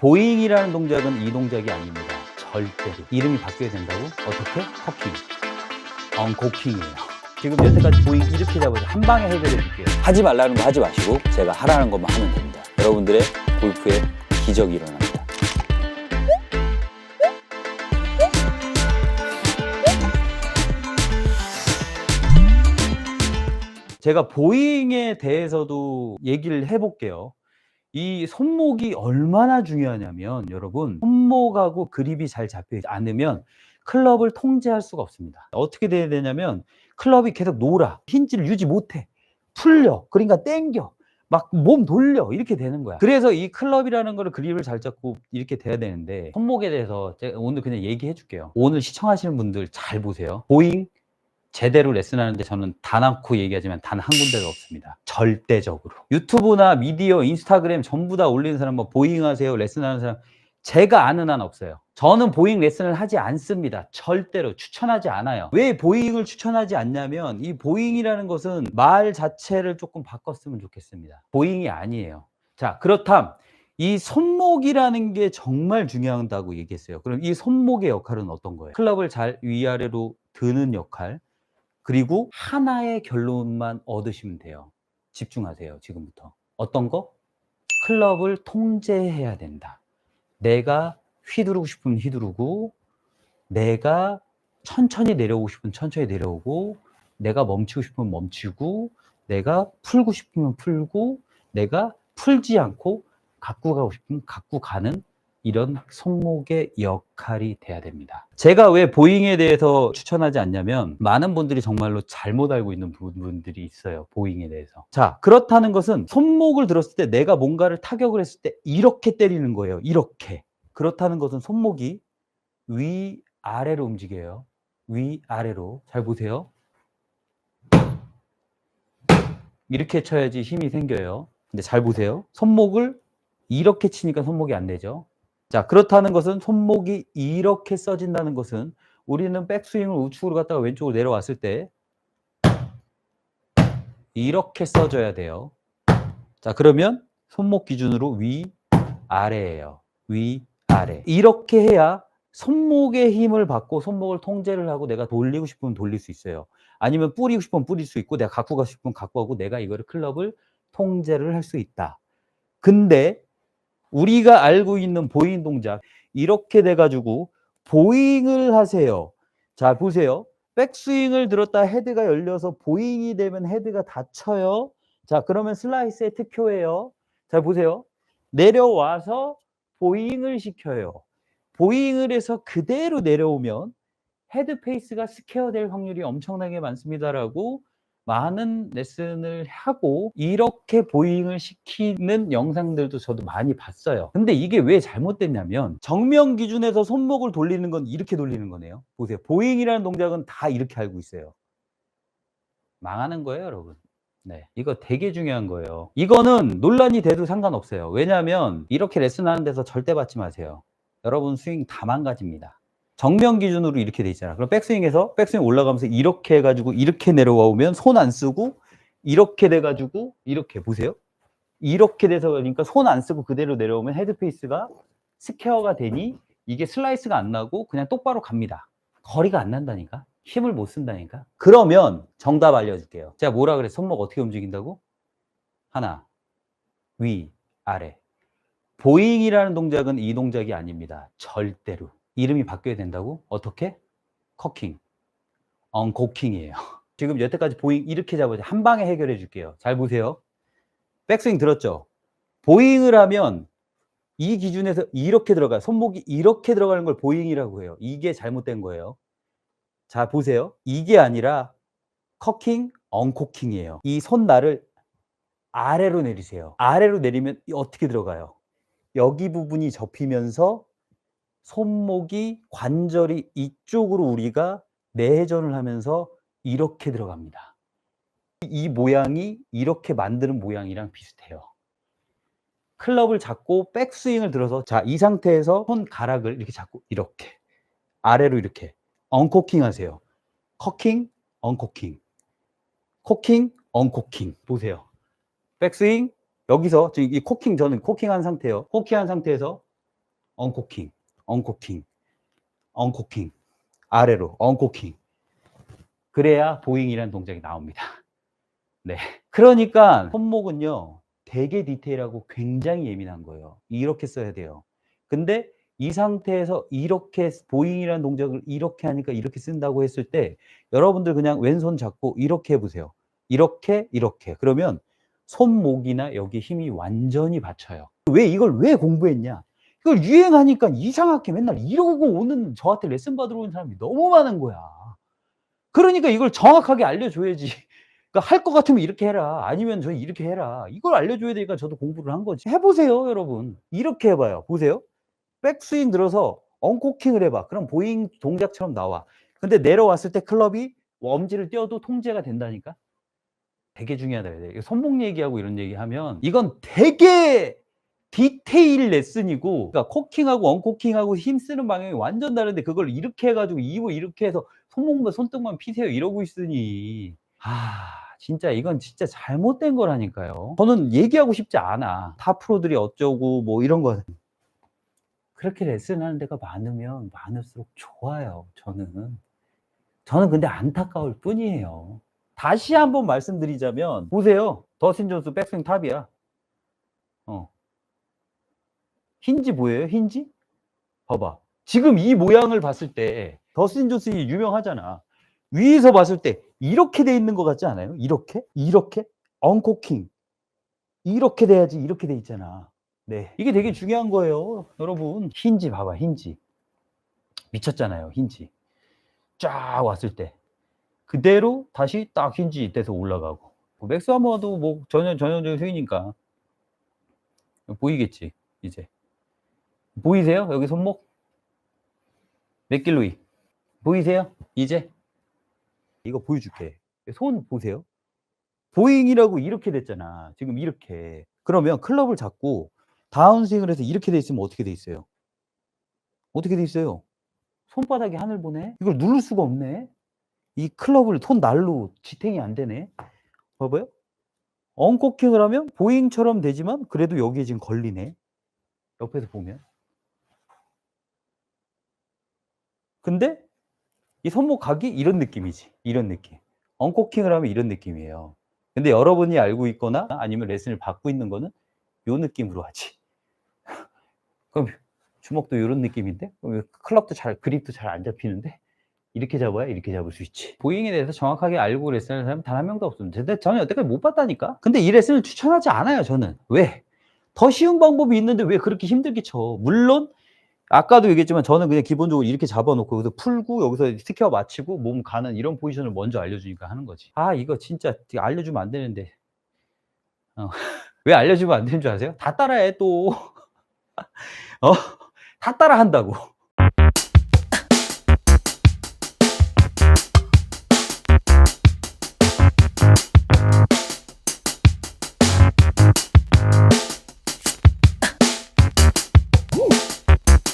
보잉이라는 동작은 이 동작이 아닙니다. 절대로. 이름이 바뀌어야 된다고? 어떻게? 커킹. 언코킹이에요. 지금 여태까지 보잉 이렇게 잡아서 한 방에 해결해 줄게요. 하지 말라는 거 하지 마시고 제가 하라는 것만 하면 됩니다. 여러분들의 골프에 기적이 일어납니다. 제가 보잉에 대해서도 얘기를 해볼게요. 이 손목이 얼마나 중요하냐면 여러분 손목하고 그립이 잘 잡혀 있지 않으면 클럽을 통제할 수가 없습니다. 어떻게 돼야 되냐면 클럽이 계속 놀아 힌지를 유지 못해 풀려 그러니까 땡겨 막 몸 돌려 이렇게 되는 거야. 그래서 이 클럽이라는 거를 그립을 잘 잡고 이렇게 돼야 되는데 손목에 대해서 제가 오늘 그냥 얘기해 줄게요. 오늘 시청하시는 분들 잘 보세요. 보잉 제대로 레슨하는데 저는 단 않고 얘기하지만 단 한 군데도 없습니다. 절대적으로. 유튜브나 미디어, 인스타그램 전부 다 올리는 사람, 뭐 보잉 하세요, 레슨하는 사람, 제가 아는 한 없어요. 저는 보잉 레슨을 하지 않습니다. 절대로 추천하지 않아요. 왜 보잉을 추천하지 않냐면 이 보잉이라는 것은 말 자체를 조금 바꿨으면 좋겠습니다. 보잉이 아니에요. 자, 그렇담. 이 손목이라는 게 정말 중요하다고 얘기했어요. 그럼 이 손목의 역할은 어떤 거예요? 클럽을 잘 위아래로 드는 역할, 그리고 하나의 결론만 얻으시면 돼요. 집중하세요, 지금부터. 어떤 거? 클럽을 통제해야 된다. 내가 휘두르고 싶으면 휘두르고, 내가 천천히 내려오고 싶으면 천천히 내려오고, 내가 멈추고 싶으면 멈추고, 내가 풀고 싶으면 풀고, 내가 풀지 않고 갖고 가고 싶으면 갖고 가는 이런 손목의 역할이 돼야 됩니다. 제가 왜 보잉에 대해서 추천하지 않냐면 많은 분들이 정말로 잘못 알고 있는 부분들이 있어요. 보잉에 대해서. 자, 그렇다는 것은 손목을 들었을 때 내가 뭔가를 타격을 했을 때 이렇게 때리는 거예요. 이렇게. 그렇다는 것은 손목이 위 아래로 움직여요. 위 아래로. 잘 보세요. 이렇게 쳐야지 힘이 생겨요. 근데 잘 보세요. 손목을 이렇게 치니까 손목이 안 되죠. 자, 그렇다는 것은 손목이 이렇게 써진다는 것은 우리는 백스윙을 우측으로 갔다가 왼쪽으로 내려왔을 때 이렇게 써줘야 돼요. 자, 그러면 손목 기준으로 위, 아래예요. 위, 아래. 이렇게 해야 손목의 힘을 받고 손목을 통제를 하고 내가 돌리고 싶으면 돌릴 수 있어요. 아니면 뿌리고 싶으면 뿌릴 수 있고 내가 갖고 가고 싶으면 갖고 가고 내가 이거를 클럽을 통제를 할 수 있다. 근데 우리가 알고 있는 보잉 동작 이렇게 돼 가지고 보잉을 하세요. 자, 보세요. 백스윙을 들었다 헤드가 열려서 보잉이 되면 헤드가 닫혀요. 자, 그러면 슬라이스의 특효예요. 자, 보세요. 내려와서 보잉을 시켜요. 보잉을 해서 그대로 내려오면 헤드 페이스가 스퀘어 될 확률이 엄청나게 많습니다라고 많은 레슨을 하고 이렇게 보잉을 시키는 영상들도 저도 많이 봤어요. 근데 이게 왜 잘못됐냐면 정면 기준에서 손목을 돌리는 건 이렇게 돌리는 거네요. 보세요. 보잉이라는 동작은 다 이렇게 알고 있어요. 망하는 거예요, 여러분. 네. 이거 되게 중요한 거예요. 이거는 논란이 돼도 상관없어요. 왜냐하면 이렇게 레슨하는 데서 절대 받지 마세요. 여러분 스윙 다 망가집니다. 정면 기준으로 이렇게 돼 있잖아. 그럼 백스윙에서 백스윙 올라가면서 이렇게 해가지고 이렇게 내려와 오면 손 안 쓰고 이렇게 돼가지고 이렇게 보세요. 이렇게 돼서 그러니까 손 안 쓰고 그대로 내려오면 헤드 페이스가 스퀘어가 되니 이게 슬라이스가 안 나고 그냥 똑바로 갑니다. 거리가 안 난다니까. 힘을 못 쓴다니까. 그러면 정답 알려줄게요. 제가 뭐라 그래? 손목 어떻게 움직인다고? 하나, 위, 아래. 보잉이라는 동작은 이 동작이 아닙니다. 절대로. 이름이 바뀌어야 된다고? 어떻게? 커킹. 언코킹이에요. 지금 여태까지 보잉 이렇게 잡아서 한 방에 해결해 줄게요. 잘 보세요. 백스윙 들었죠? 보잉을 하면 이 기준에서 이렇게 들어가요. 손목이 이렇게 들어가는 걸 보잉이라고 해요. 이게 잘못된 거예요. 자, 보세요. 이게 아니라 커킹, 언코킹이에요. 이 손날을 아래로 내리세요. 아래로 내리면 이 어떻게 들어가요? 여기 부분이 접히면서 손목이 관절이 이쪽으로 우리가 내회전을 하면서 이렇게 들어갑니다. 이 모양이 이렇게 만드는 모양이랑 비슷해요. 클럽을 잡고 백스윙을 들어서 자, 이 상태에서 손가락을 이렇게 잡고 이렇게 아래로 이렇게 언코킹 하세요. 커킹, 언코킹. 코킹, 언코킹. 보세요. 백스윙 여기서 지금 이 코킹 저는 코킹한 상태예요. 코킹한 상태에서 언코킹, 언코킹, 언코킹, 아래로 언코킹. 그래야 보잉이라는 동작이 나옵니다. 네. 그러니까 손목은요, 되게 디테일하고 굉장히 예민한 거예요. 이렇게 써야 돼요. 근데 이 상태에서 이렇게 보잉이라는 동작을 이렇게 하니까 이렇게 쓴다고 했을 때 여러분들 그냥 왼손 잡고 이렇게 해보세요. 이렇게, 이렇게. 그러면 손목이나 여기 힘이 완전히 받쳐요. 왜 이걸 왜 공부했냐? 이걸 유행하니까 이상하게 맨날 이러고 오는 저한테 레슨 받으러 오는 사람이 너무 많은 거야. 그러니까 이걸 정확하게 알려줘야지. 그러니까 할 것 같으면 이렇게 해라. 아니면 저 이렇게 해라. 이걸 알려줘야 되니까 저도 공부를 한 거지. 해보세요, 여러분. 이렇게 해봐요. 보세요. 백스윙 들어서 언코킹을 해봐. 그럼 보잉 동작처럼 나와. 근데 내려왔을 때 클럽이 엄지를 띄어도 통제가 된다니까? 되게 중요하다. 손목 얘기하고 이런 얘기 하면 이건 되게 디테일 레슨이고 그러니까 코킹하고 언코킹하고 힘 쓰는 방향이 완전 다른데 그걸 이렇게 해가지고 이거 이렇게 해서 손목만 손등만 피세요 이러고 있으니. 아 진짜 이건 진짜 잘못된 거라니까요. 저는 얘기하고 싶지 않아. 타 프로들이 어쩌고 뭐 이런 거. 그렇게 레슨하는 데가 많으면 많을수록 좋아요 저는. 저는 근데 안타까울 뿐이에요. 다시 한번 말씀드리자면 보세요. 더신 존스 백스윙 탑이야 어. 힌지 보여요? 힌지? 봐봐. 지금 이 모양을 봤을 때 더스틴 존슨이 유명하잖아. 위에서 봤을 때 이렇게 돼 있는 것 같지 않아요? 이렇게? 이렇게? 언코킹. 이렇게 돼야지 이렇게 돼 있잖아. 네. 이게 되게 중요한 거예요. 여러분. 힌지 봐봐. 힌지. 미쳤잖아요. 힌지. 쫙 왔을 때. 그대로 다시 딱 힌지 돼서 올라가고. 뭐 맥스 하머도 뭐 전혀 전형적인 스윙이니까. 보이겠지. 이제. 보이세요? 여기 손목? 맥길로이. 보이세요? 이제? 이거 보여줄게. 손 보세요. 보잉이라고 이렇게 됐잖아. 지금 이렇게. 그러면 클럽을 잡고 다운스윙을 해서 이렇게 돼 있으면 어떻게 돼 있어요? 어떻게 돼 있어요? 손바닥이 하늘 보네? 이걸 누를 수가 없네? 이 클럽을 손 날로 지탱이 안 되네? 봐봐요. 언코킹을 하면 보잉처럼 되지만 그래도 여기에 지금 걸리네. 옆에서 보면. 근데 이 손목 각이 이런 느낌이지. 이런 느낌. 언코킹을 하면 이런 느낌이에요. 근데 여러분이 알고 있거나 아니면 레슨을 받고 있는 거는 요 느낌으로 하지. 그럼 주먹도 이런 느낌인데? 그럼 클럽도 잘, 그립도 잘 안 잡히는데? 이렇게 잡아야 이렇게 잡을 수 있지. 보잉에 대해서 정확하게 알고 레슨하는 사람 단 한 명도 없습니다. 근데 저는 여태까지 못 봤다니까? 근데 이 레슨을 추천하지 않아요, 저는. 왜? 더 쉬운 방법이 있는데 왜 그렇게 힘들게 쳐? 물론 아까도 얘기했지만 저는 그냥 기본적으로 이렇게 잡아놓고 여기서 풀고 여기서 스퀘어 맞추고 몸 가는 이런 포지션을 먼저 알려주니까 하는 거지. 아 이거 진짜 알려주면 안 되는데 어. 왜 알려주면 안 되는 줄 아세요? 다 따라해 또 어? 다 따라 한다고